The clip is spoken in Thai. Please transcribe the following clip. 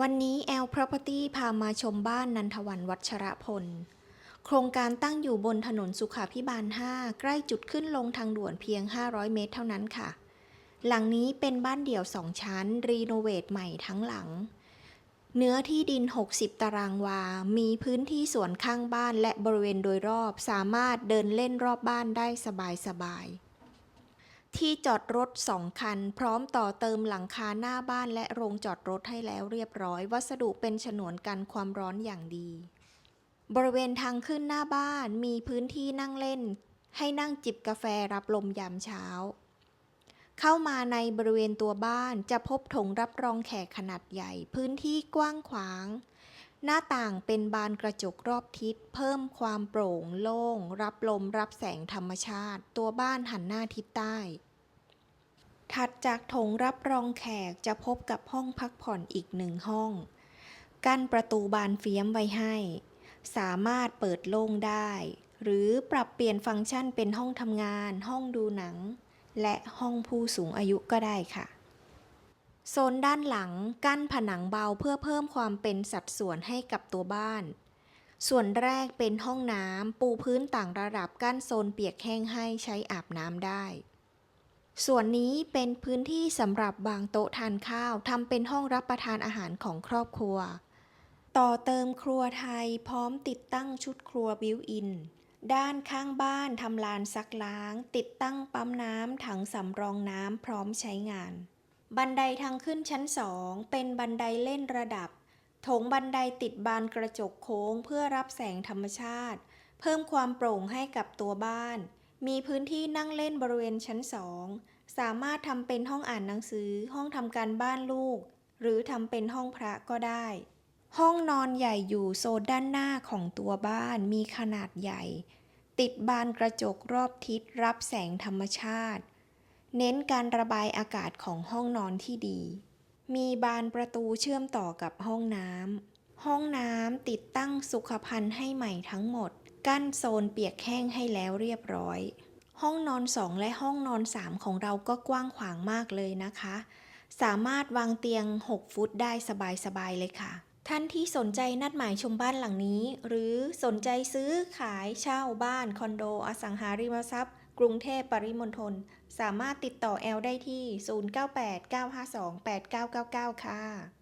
วันนี้แอล Property พามาชมบ้านนันทวันวัชรพล โครงการตั้งอยู่บนถนนสุขาพิบาล 5 ใกล้จุดขึ้นลงทางด่วนเพียง 500 เมตรเท่านั้นค่ะ หลังนี้เป็นบ้านเดี่ยว 2 ชั้น รีโนเวทใหม่ทั้งหลัง เนื้อที่ดิน 60 ตารางวา มีพื้นที่สวนข้างบ้านและบริเวณโดยรอบ สามารถเดินเล่นรอบบ้านได้สบายๆ ที่จอดรถ2คัน พร้อมต่อเติมหลังคาหน้าบ้านและโรงจอดรถให้แล้วเรียบร้อย วัสดุเป็นฉนวนกันความร้อนอย่างดี บริเวณทางขึ้นหน้าบ้านมีพื้นที่นั่งเล่น ให้นั่งจิบกาแฟรับลมยามเช้า เข้ามาในบริเวณตัวบ้านจะพบถงรับรองแขกขนาดใหญ่ พื้นที่กว้างขวาง หน้าต่างเป็นบานกระจกรอบทิศ เพิ่มความโปร่งโล่ง รับลมรับแสงธรรมชาติ ตัวบ้านหันหน้าทิศใต้ ถัดจากถงรับรองแขกจะพบกับห้องพักผ่อนอีกหนึ่งห้อง กั้นประตูบานเฟี้ยมไว้ให้ สามารถเปิดโล่งได้ หรือปรับเปลี่ยนฟังก์ชันเป็นห้องทำงาน ห้องดูหนัง และห้องผู้สูงอายุก็ได้ค่ะ โซนด้านหลังกั้นผนังเบาเพื่อเพิ่มความเป็นสัดส่วนให้กับตัวบ้าน ส่วนแรกเป็นห้องน้ำปูพื้นต่างระดับกั้นโซนเปียกแห้งให้ใช้อาบน้ำได้ ส่วนนี้เป็นพื้นที่สำหรับบางโต๊ะทานข้าวทำเป็นห้องรับประทานอาหารของครอบครัว ต่อเติมครัวไทยพร้อมติดตั้งชุดครัวบิวอินด้านข้างบ้านทำลานซักล้าง ติดตั้งปั๊มน้ำถังสำรองน้ำพร้อมใช้งาน บันไดทางขึ้นชั้นสองเป็นบันไดเล่นระดับ โถงบันไดติดบานกระจกโค้งเพื่อรับแสงธรรมชาติ เพิ่มความโปร่งให้กับตัวบ้าน มีพื้นที่นั่งเล่นบริเวณชั้นสองสามารถทำเป็นห้องอ่านหนังสือ ห้องทำการบ้านลูก หรือทำเป็นห้องพระก็ได้ ห้องนอนใหญ่อยู่โซนด้านหน้าของตัวบ้านมีขนาดใหญ่ ติดบานกระจกรอบทิศรับแสงธรรมชาติ เน้นการระบายอากาศของห้องนอนที่ดี มีบานประตูเชื่อมต่อกับห้องน้ำ ห้องน้ำติดตั้งสุขภัณฑ์ให้ใหม่ทั้งหมด กั้นโซนเปียกแห้งให้แล้วเรียบร้อย ห้องนอน 2 และห้องนอน 3 ของเราก็กว้างขวางมากเลยนะคะ สามารถวางเตียง 6 ฟุตได้สบายๆเลยค่ะ ท่านที่สนใจนัดหมายชมบ้านหลังนี้ หรือสนใจซื้อขายเช่าบ้านคอนโดอสังหาริมทรัพย์ กรุงเทพปริมณฑลสามารถติดต่อแอลได้ที่ 0989528999 ค่ะ